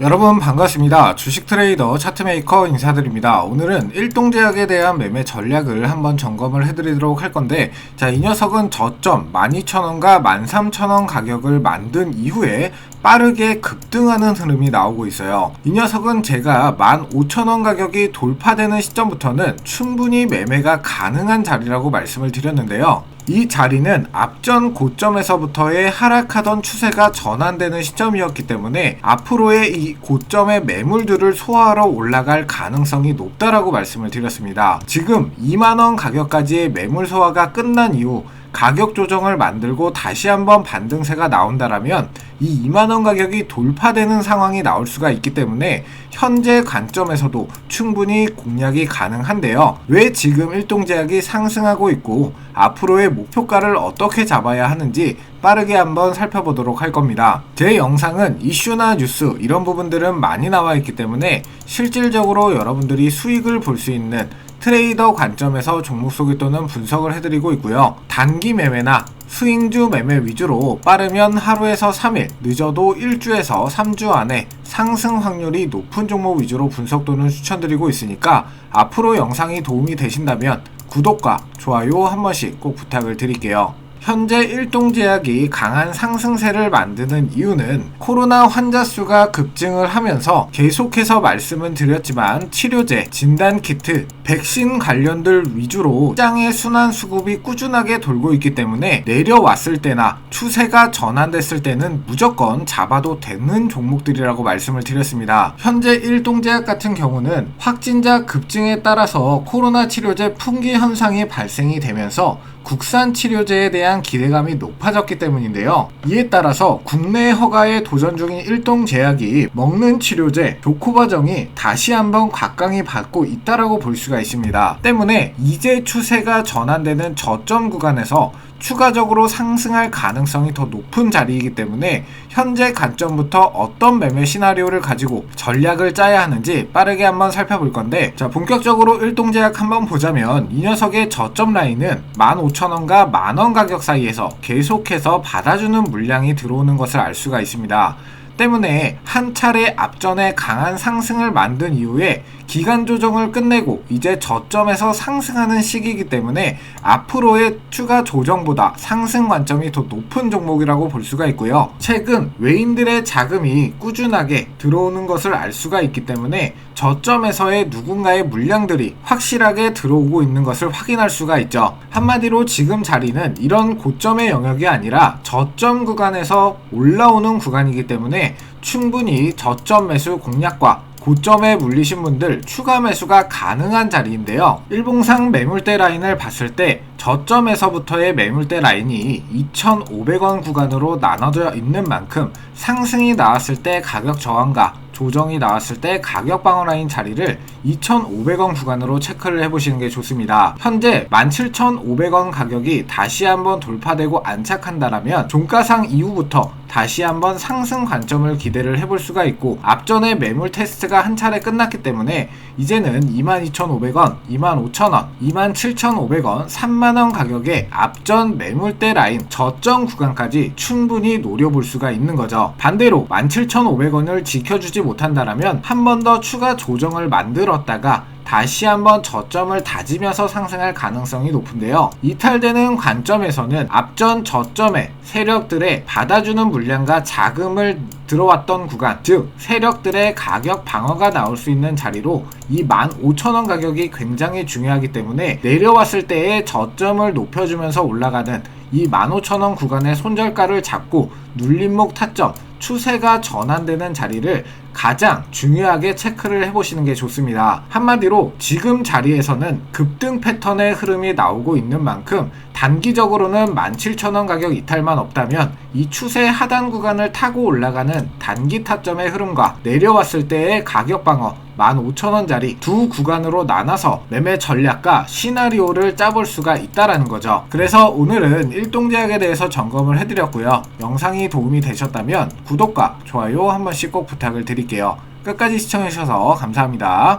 여러분 반갑습니다. 주식 트레이더 차트메이커 인사드립니다. 오늘은 일동제약에 대한 매매 전략을 한번 점검을 해드리도록 할 건데 자 이 녀석은 저점 12,000원과 13,000원 가격을 만든 이후에 빠르게 급등하는 흐름이 나오고 있어요. 이 녀석은 제가 15,000원 가격이 돌파되는 시점부터는 충분히 매매가 가능한 자리라고 말씀을 드렸는데요. 이 자리는 앞전 고점에서부터의 하락하던 추세가 전환되는 시점이었기 때문에 앞으로의 이 고점의 매물들을 소화하러 올라갈 가능성이 높다라고 말씀을 드렸습니다. 지금 2만원 가격까지의 매물 소화가 끝난 이후 가격 조정을 만들고 다시 한번 반등세가 나온다라면 이 2만원 가격이 돌파되는 상황이 나올 수가 있기 때문에 현재 관점에서도 충분히 공략이 가능한데요. 왜 지금 일동제약이 상승하고 있고 앞으로의 목표가를 어떻게 잡아야 하는지 빠르게 한번 살펴보도록 할 겁니다. 제 영상은 이슈나 뉴스 이런 부분들은 많이 나와 있기 때문에 실질적으로 여러분들이 수익을 볼 수 있는 트레이더 관점에서 종목 소개 또는 분석을 해드리고 있고요. 단기 매매나 스윙주 매매 위주로 빠르면 하루에서 3일, 늦어도 1주에서 3주 안에 상승 확률이 높은 종목 위주로 분석 또는 추천드리고 있으니까 앞으로 영상이 도움이 되신다면 구독과 좋아요 한 번씩 꼭 부탁을 드릴게요. 현재 일동제약이 강한 상승세를 만드는 이유는 코로나 환자 수가 급증을 하면서 계속해서 말씀은 드렸지만 치료제, 진단키트, 백신 관련들 위주로 시장의 순환 수급이 꾸준하게 돌고 있기 때문에 내려왔을 때나 추세가 전환됐을 때는 무조건 잡아도 되는 종목들이라고 말씀을 드렸습니다. 현재 일동제약 같은 경우는 확진자 급증에 따라서 코로나 치료제 품귀 현상이 발생이 되면서 국산 치료제에 대한 기대감이 높아졌기 때문인데요. 이에 따라서 국내 허가에 도전 중인 일동 제약이 먹는 치료제 조코바정이 다시 한번 각광이 받고 있다라고 볼 수가 있습니다. 때문에 이제 추세가 전환되는 저점 구간에서 추가적으로 상승할 가능성이 더 높은 자리이기 때문에 현재 관점부터 어떤 매매 시나리오를 가지고 전략을 짜야 하는지 빠르게 한번 살펴볼 건데 자 본격적으로 일동제약 한번 보자면 이 녀석의 저점 라인은 15,000원과 만원 가격 사이에서 계속해서 받아주는 물량이 들어오는 것을 알 수가 있습니다. 때문에 한 차례 앞전에 강한 상승을 만든 이후에 기간 조정을 끝내고 이제 저점에서 상승하는 시기이기 때문에 앞으로의 추가 조정보다 상승 관점이 더 높은 종목이라고 볼 수가 있고요. 최근 외인들의 자금이 꾸준하게 들어오는 것을 알 수가 있기 때문에 저점에서의 누군가의 물량들이 확실하게 들어오고 있는 것을 확인할 수가 있죠. 한마디로 지금 자리는 이런 고점의 영역이 아니라 저점 구간에서 올라오는 구간이기 때문에 충분히 저점 매수 공략과 고점에 물리신 분들 추가 매수가 가능한 자리인데요. 일봉상 매물대 라인을 봤을 때 저점에서부터의 매물대 라인이 2,500원 구간으로 나눠져 있는 만큼 상승이 나왔을 때 가격 저항과 조정이 나왔을 때 가격 방어 라인 자리를 2,500원 구간으로 체크를 해보시는 게 좋습니다. 현재 17,500원 가격이 다시 한번 돌파되고 안착한다라면 종가상 이후부터 다시 한번 상승 관점을 기대를 해볼 수가 있고 앞전에 매물 테스트 가 한 차례 끝났기 때문에 이제는 22,500원, 25,000원, 27,500원, 3만원 가격의 앞전 매물대 라인 저점 구간까지 충분히 노려볼 수가 있는 거죠. 반대로 17,500원을 지켜주지 못한다라면 한 번 더 추가 조정을 만들었다가 다시 한번 저점을 다지면서 상승할 가능성이 높은데요. 이탈되는 관점에서는 앞전 저점의 세력들의 받아주는 물량과 자금을 들어왔던 구간, 즉 세력들의 가격 방어가 나올 수 있는 자리로 이 15,000원 가격이 굉장히 중요하기 때문에 내려왔을 때의 저점을 높여주면서 올라가는 이 15,000원 구간의 손절가를 잡고 눌림목 타점, 추세가 전환되는 자리를 가장 중요하게 체크를 해보시는 게 좋습니다. 한마디로 지금 자리에서는 급등 패턴의 흐름이 나오고 있는 만큼 단기적으로는 17,000원 가격 이탈만 없다면 이 추세 하단 구간을 타고 올라가는 단기 타점의 흐름과 내려왔을 때의 가격 방어 15,000원짜리 두 구간으로 나눠서 매매 전략과 시나리오를 짜볼 수가 있다라는 거죠. 그래서 오늘은 일동제약에 대해서 점검을 해드렸고요. 영상이 도움이 되셨다면 구독과 좋아요 한 번씩 꼭 부탁을 드릴게요. 끝까지 시청해주셔서 감사합니다.